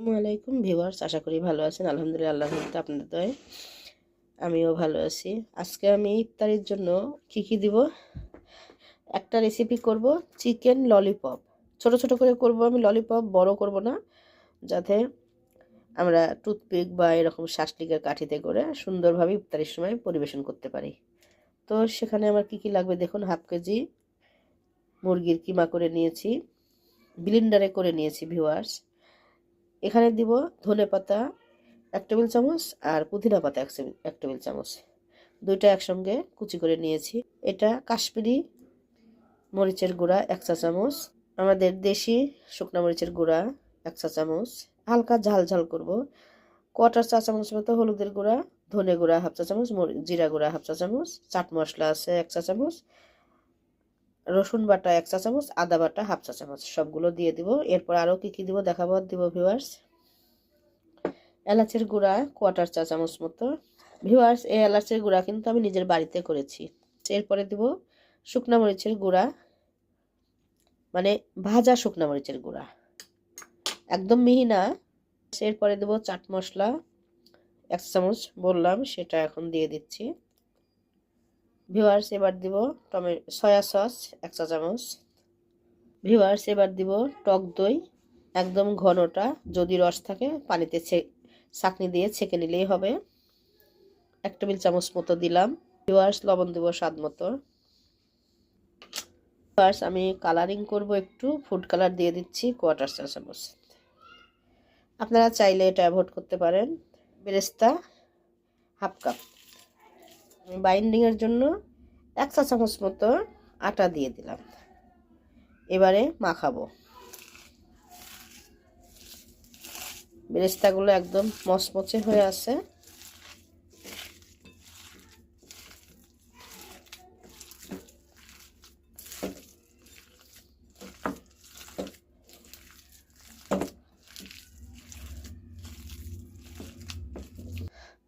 আসসালামু আলাইকুম ভিউয়ার্স, আশা করি ভালো আছেন। আলহামদুলিল্লাহ আল্লাহ আপনাদের দয় আমিও ভালো আছি। আজকে আমি ইফতারির জন্য কী কী দিব? একটা রেসিপি করব চিকেন ললিপপ ছোট ছোট করে করব আমি ললিপপ বড় করব না, যাতে আমরা টুথপিক বা এরকম শাসলিকের কাঠিতে করে সুন্দরভাবে ইফতারির সময় পরিবেশন করতে পারি। তো সেখানে আমার কি কি লাগবে দেখুন, হাফ কেজি মুরগির কিমা করে নিয়েছি ব্লিন্ডারে করে নিয়েছি ভিউয়ার্স। এখানে দিব ধনে পাতা এক টেবিল চামচ আর পুদিনা পাতা এক এক টেবিল চামচ। দুইটা একসঙ্গে কুচি করে নিয়েছি। এটা কাশ্মীরি মরিচের গুঁড়া এক চা চামচ। আমাদের দেশি শুকনা মরিচের গুঁড়া এক চা চামচ। হালকা ঝাল ঝাল করব। কোয়াটার চা চামচ মতো হলুদের গুঁড়া, ধনে গুঁড়া হাফ চা চামচ জিরা গুঁড়া হাফ চা চামচ, চাট মশলা আছে এক চা চামচ। রসুন বাটা এক চা চামচ আদা বাটা হাফ চা চামচ সবগুলো দিয়ে দিব। এরপর আরও কী কী দিব দেখাবো? দিব ভিউয়ার্স এলাচের গুঁড়া কোয়াটার চা চামচ মতো। ভিউয়ার্স এই এলাচের গুঁড়া কিন্তু আমি নিজের বাড়িতে করেছি। এরপরে দিব শুকনা মরিচের গুঁড়া মানে ভাজা শুকনা মরিচের গুঁড়া। একদম মিহি না। এরপরে দেবো চাট মশলা, এক চামচ বললাম, সেটা এখন দিয়ে দিচ্ছি। ভিউয়ার্স, এবার দিব টমে সয়া সস, এক চা চামচ। ভিউয়ার্স, এবার দিব টক দই, একদম ঘনটা, যদি রস থাকে, পানিতে ছাঁকনি দিয়ে ছেঁকে নিলেই হবে। এক টেবিল চামচ মতো দিলাম। ভিউয়ার্স, লবণ দেব স্বাদ মতো। ভিউয়ার্স, আমি কালারিং করব একটু ফুড কালার দিয়ে দিচ্ছি কোয়াটার চা চামচ। আপনারা চাইলে এটা অ্যাভয়েড করতে পারেন। বেরেস্তা, হাফ কাপ আমি বাইন্ডিংয়ের জন্য এক চা চামচ মতো আটা দিয়ে দিলাম। এবারে মাখাবো। বেরেস্তাগুলো একদম মচমচে হয়ে আছে।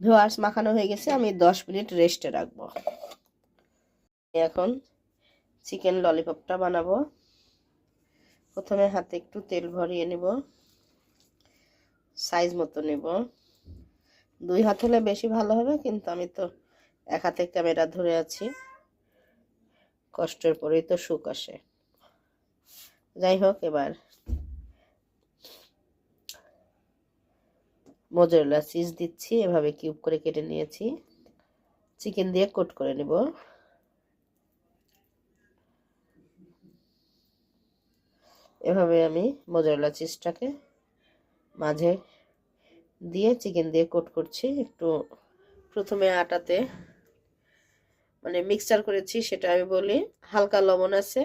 ভিওয়ার্স মাখানো হয়ে গেছে, আমি দশ মিনিট রেস্টে রাখব। এখন চিকেন ললিপপটা বানাবো। প্রথমে হাতে একটু তেল ভরিয়ে নেব। সাইজ মতো নেব। দুই হাত হলে বেশি ভালো হবে, কিন্তু আমি তো এক হাতে ক্যামেরা ধরে আছি। কষ্টের পরেই তো সুখ আসে। যাই হোক, এবার মোজারেলা চিজ দিচ্ছি, এভাবে কিউব করে কেটে নিয়েছি। চিকেন দিয়ে কোট করে নেব। এভাবে আমি মোজারেলা চিজটাকে মাঝে দিয়ে চিকেন দিয়ে কোট করছি। একটু প্রথমে আটাতে মানে মিক্সচার করেছি, সেটা আমি বলি হালকা লবণ আছে,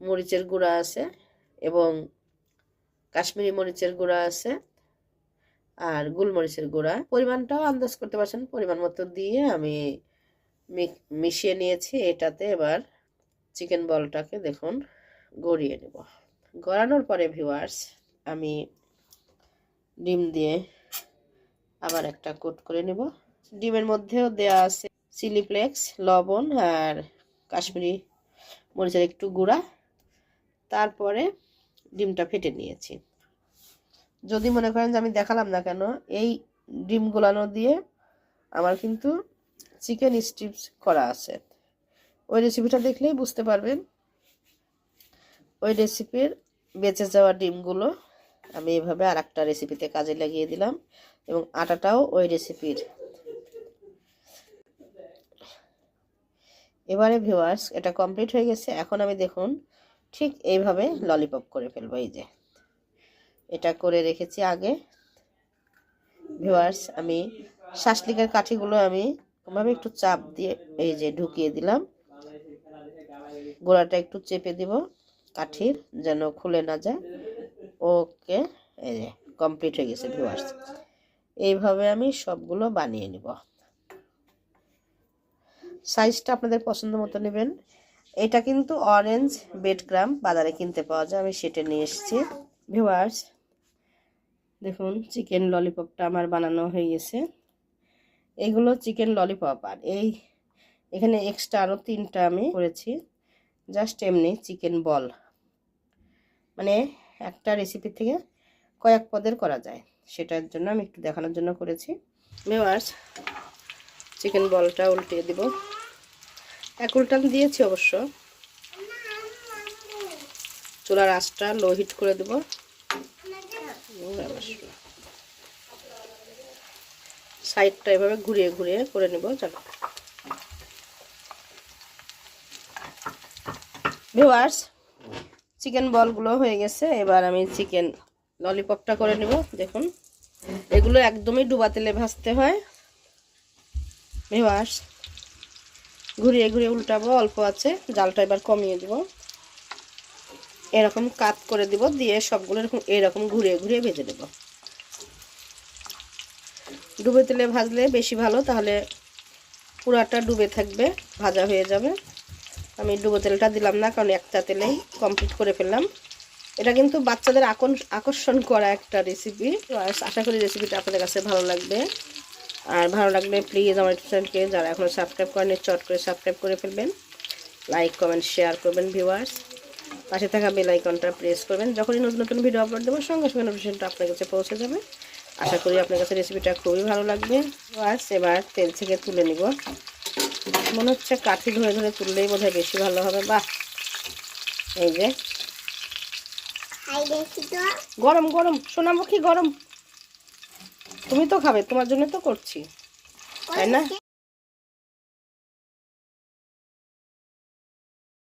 মরিচের গুঁড়া আছে এবং কাশ্মীরি মরিচের গুঁড়া আছে। আর গোলমরিচের গুঁড়া। পরিমাণটাও আন্দাজ করতে পারছেন, পরিমাণ মতো দিয়ে আমি মিশিয়ে নিয়েছি। এটাতে এবার চিকেন বলটাকে দেখুন, গড়িয়ে নেব। গড়ানোর পরে ভিউয়ার্স, আমি ডিম দিয়ে আবার একটা কোট করে নেব। ডিমের মধ্যেও দেয়া আছে চিলি ফ্লেক্স, লবণ আর কাশ্মীরি মরিচের একটু গুঁড়া। তারপরে ডিমটা ফেটে নিয়েছি। যদি মনে করেন যে আমি দেখালাম না কেন, এই ডিম গোলানো দিয়ে আমার কিন্তু চিকেন স্ট্রিপস করা আছে। ওই রেসিপিটা দেখলেই বুঝতে পারবেন। ওই রেসিপির বেঁচে যাওয়া ডিমগুলো আমি এভাবে আর একটা রেসিপিতে কাজে লাগিয়ে দিলাম এবং আটাটাও ওই রেসিপির এবারে ভিউয়ার্স এটা কমপ্লিট হয়ে গেছে। এখন আমি দেখুন ঠিক এইভাবে ললিপপ করে ফেলব, এই যে। এটা করে রেখেছি আগে। ভিউয়ার্স আমি শাসলিকের কাঠিগুলো আমি ওভাবে একটু চাপ দিয়ে এই যে ঢুকিয়ে দিলাম। গোড়াটা একটু চেপে দিব কাঠির যেন খুলে না যায়। ওকে, এই যে কমপ্লিট হয়ে গেছে ভিউয়ার্স এইভাবে আমি সবগুলো বানিয়ে নিব। সাইজটা আপনাদের পছন্দ মতো নেবেন। এটা কিন্তু অরেঞ্জ বেডগ্রাম বাজারে কিনতে পাওয়া যায়, আমি সেটা নিয়ে এসেছি। ভিউয়ার্স দেখুন চিকেন ললিপপটা আমার বানানো হয়ে গেছে। এগুলো চিকেন ললিপপ আর এই এখানে এক্সট্রা আরও তিনটা আমি করেছি। জাস্ট এমনি চিকেন বল মানে একটা রেসিপি থেকে কয়েক পদের করা যায়। সেটার জন্য আমি একটু দেখানোর জন্য করেছি। ভিউয়ার্স চিকেন বলটা উল্টিয়ে দিব। এক উল্টান দিয়েছি অবশ্য। চুলার আঁচটা লো হিট করে দেব। সাইডটা এভাবে ঘুরিয়ে ঘুরিয়ে করে নেব, চলো। ভিউয়ার্স চিকেন বলগুলো হয়ে গেছে, এবার আমি চিকেন ললিপপটা করে নেব, দেখুন। এগুলো একদমই ডুবা তেলে ভাজতে হয়। ভিউয়ার্স ঘুরিয়ে ঘুরিয়ে উল্টাবো, অল্প আছে, জালটা এবার কমিয়ে দিব। এরকম কাত করে দিব, দিয়ে সবগুলো এরকম এরকম ঘুরিয়ে ঘুরিয়ে ভেজে দেব ডুবে তেলে ভাজলে বেশি ভালো, তাহলে পুরাটা ডুবে থাকবে, ভাজা হয়ে যাবে। আমি ডুবো তেলটা দিলাম না, কারণ একটা তেলেই কমপ্লিট করে ফেললাম। এটা কিন্তু বাচ্চাদের আকর্ষণ করা একটা রেসিপি আশা করি রেসিপিটা আপনাদের কাছে ভালো লাগবে। আর ভালো লাগলে প্লিজ আমার চ্যানেলকে যারা এখনও সাবস্ক্রাইব করেনি চট করে সাবস্ক্রাইব করে ফেলবেন। লাইক কমেন্ট শেয়ার করবেন ভিউয়ার্স পাশে থাকা বেল আইকনটা প্রেস করবেন। যখনই নতুন নতুন ভিডিও আপলোড দেবো, সঙ্গে সঙ্গে নোটিফিকেশনটা আপনার কাছে পৌঁছে যাবে। আশা করি আপনার কাছে রেসিপিটা খুবই ভালো লাগবে। বাস এবার তেল থেকে তুলে নিব। মনে হচ্ছে কাঠি ধরে ধরে তুললেই বোধহয় বেশি ভালো হবে। বাহ! এই যে। গরম গরম। সোনামুখী গরম। তুমি তো খাবে, তোমার জন্য তো করছি। তাই না?